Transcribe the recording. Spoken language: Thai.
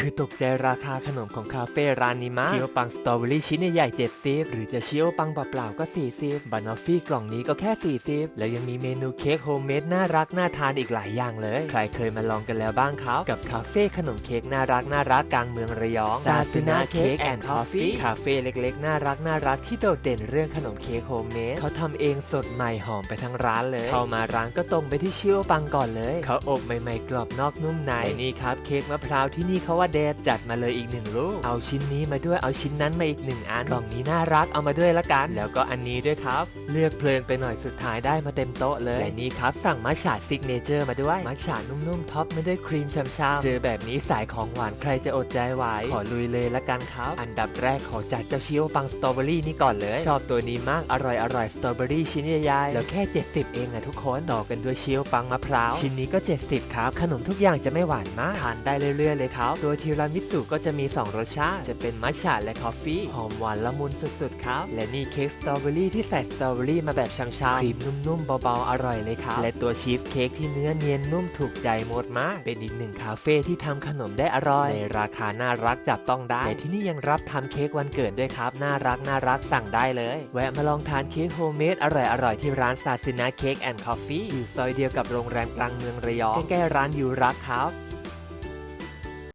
คือตกใจราคาขนมของคาเฟ่ร้านนี้มากชิโอปังสตรอเบอรี่ชิ้นใหญ่ๆ70 หรือจะเชิโอปังเปล่าๆก็ 40 บานอฟฟี่กล่องนี้ก็แค่ 40 แล้วยังมีเมนูเค้กโฮมเมดน่ารักน่าทานอีกหลายอย่างเลย ใครเคยมาลองกันแล้วบ้างครับ กับคาเฟ่ขนมเค้กน่ารักน่ารักกลางเมืองระยองซาซึนะเค้กแอนด์คอฟฟี่คาเฟ่เล็กๆ น่ารักน่ารักที่โดดเด่นเรื่องขนมเค้กโฮมเมดเขาทำเองสดใหม่หอมไปทั้งร้านเลย เข้ามาร้านก็ตรงไปที่เชิโอปังก่อนเลย เขาอบใหม่ๆกรอบนอกนุ่มในนี่ครับเค้กมะพร้าวที่นี่เขาว่าเดดจัดมาเลยอีกหนึ่งลูก เอาชิ้นนี้มาด้วยเอาชิ้นนั้นมาอีกหนึ่งอันกล่องนี้น่ารักเอามาด้วยละกัน แล้วก็อันนี้ด้วยครับ เลือกเพลินไปหน่อยสุดท้ายได้มาเต็มโต๊ะเลยและนี่ครับสั่งมัทฉะซิกเนเจอร์มาด้วยมัทฉะนุ่มๆท็อปไมาด้วยครีมช่ำๆเจอแบบนี้สายของหวานใครจะอดใจไหวขอลุยเลยละกันครับ อันดับแรกขอจัดเจ้าชิโอปังสตรอเบอรี่นี่ก่อนเลย ชอบตัวนี้มากอร่อยอร่อยสตรอเบอรี่ชิ้นใหญ่ๆแล้วแค่ 70 เองอะทุกคนต่อกันด้วยชิโอปังมะพร้าวชิ้นนี้ก็ 70 ครับ ขนมทุกอย่างจะไม่หวานมากทานได้เรื่อยๆเลยครับตัวทีรามิสุก็จะมี 2 รสชาติ จะเป็นมัทฉะและคอฟฟี่ หอมหวานละมุนสุดๆครับ และนี่เค้กสตรอเบอรี่ที่ใส่สตรอเบอรี่มาแบบชำๆครีมนุ่มๆเบาๆ อร่อยเลยครับ และตัวชีสเค้กที่เนื้อเนียนนุ่มถูกใจหมดมาก เป็นอีกหนึ่งคาเฟ่ที่ทำขนมได้อร่อย ในราคาน่ารักจับต้องได้ และที่นี่ยังรับทำเค้กวันเกิดด้วยครับ น่ารักน่ารักสั่งได้เลย แวะมาลองทานเค้กโฮมเมดอร่อยๆที่ร้านซาซินะเค้กแอนด์คอฟฟี่อยู่ซอยเดียวกับโรงแรมกลางเมืองระยองใกล้ๆร้านยูรักครับ